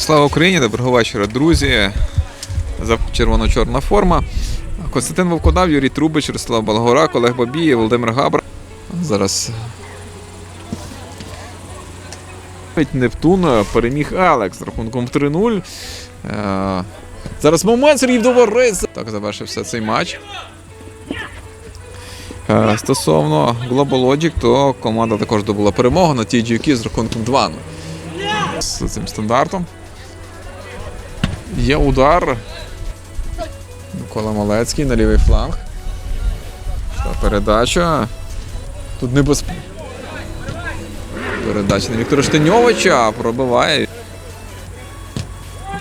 Слава Україні, доброго вечора, друзі. За червоно-чорна форма. Константин Вовкодав, Юрій Трубич, Ростислав Балгорак, Олег Бабій, Володимир Габра. Зараз. Нептун переміг Алекс рахунком 3-0. Е, Зараз момент Сергій Доварис. Так завершився цей матч. Е, Стосовно Global Logic, то команда також добула перемогу на TGQ з рахунком 2 з цим стандартом. Є удар. Микола Малецький на лівий фланг. Та передача. Тут небезпека. Передача на Віктора Штеньовича пробиває.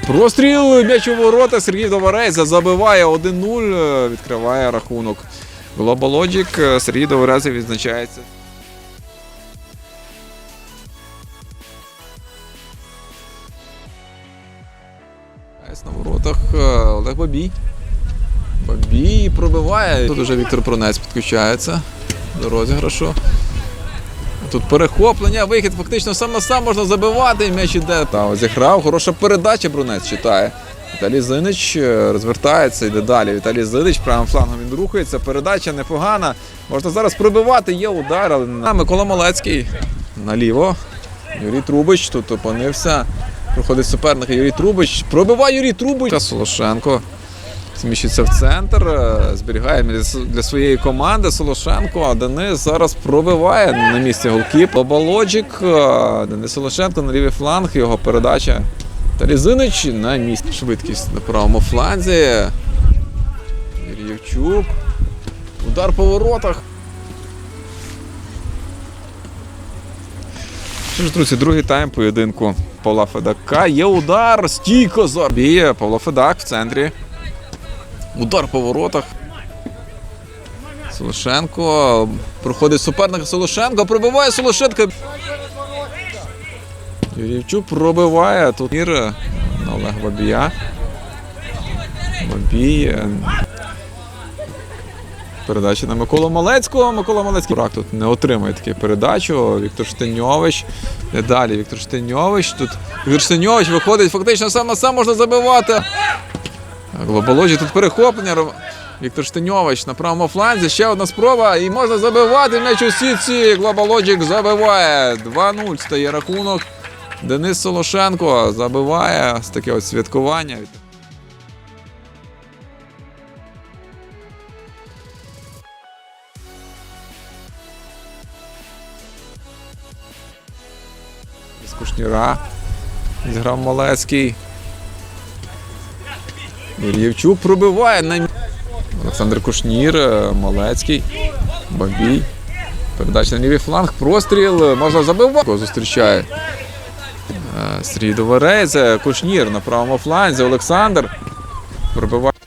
Простріл м'яч у ворота Сергій Доварейза забиває 1-0, відкриває рахунок. Global Logic, Сергій Довареза відзначається. Ес На воротах е, Олег Бабій. Бабій пробиває. Тут уже Віктор Пронець підключається до розіграшу. Тут перехоплення, вихід фактично сам на сам можна забивати. М'яч іде. Та зіграв. Хороша передача Брунець читає. Віталій Зинич е, розвертається, йде далі. Віталій Зинич правим флангом він рухається. Передача непогана. Можна зараз пробивати, є удар, але Микола Малецький наліво. Юрій Трубич тут опинився. Проходить суперника Юрій Трубич. Пробиває Юрій Трубич. Солошенко зміщується в центр, е, зберігає для своєї команди Солошенко. А Денис зараз пробиває на місці голкіп. Лобалоджик. Денис Солошенко на лівий фланг. Його передача. Талізинич на місці. Швидкість на правому фланзі. Юрійовчук. Удар по воротах. Що друзі, другий тайм поєдинку Павла Федака. Є удар, стійко забіє Павло Федак в центрі. Удар по воротах. Солошенко. Проходить суперник Солошенко. Пробиває Солошенко. Юрійчук пробиває тут мір на Олега Бабія. Бабій. Передача на Миколу Малецького. Микола Малецький Рак тут не отримує таку передачу. Віктор Штеньович. Де далі Віктор Штеньович. Тут Віктор Штеньович виходить фактично сам на сам можна забивати. Глоболоджі тут перехоплення. Віктор Штеньович на правому фланзі. Ще одна спроба. І можна забивати м'яч у сітці. Глобалоджік забиває. 2-0 стає рахунок. Денис Солошенко забиває з таке от святкування. З Кушніра. Зіграв Малецький. Ільєвчук пробиває на Олександр Кушнір, е, Малецький, Бабій. Передача на лівий фланг, простріл, можна забивати. Зустрічає е, Сергій Доварейзе, Кушнір на правому фланзі, Олександр. Пробиває.